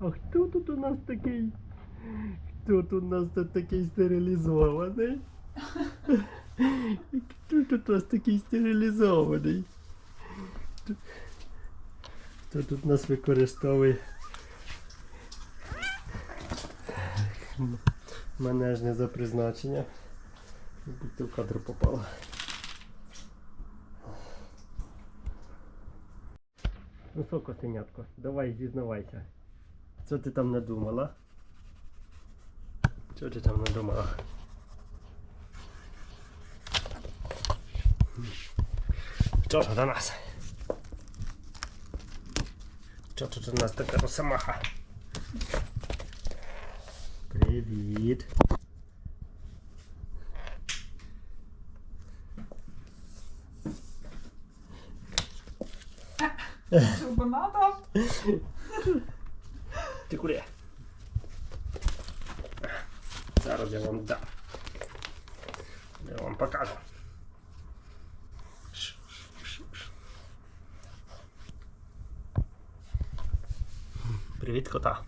А хто тут у нас такий? Хто тут у нас тут такий стерилізований? Хто тут у нас такий стерилізований? Хто тут нас використовує? Мене ж не за призначення. Будь в кадр попала. Ну що, косенятко, давай зізнавайся. Що ти там надумала? Що ти там надумала? Що ж до нас? Що тут у нас така росомаха? Привіт. Би надо? Ти куди? Зараз я вам дам. Я вам покажу. Привіт, кота.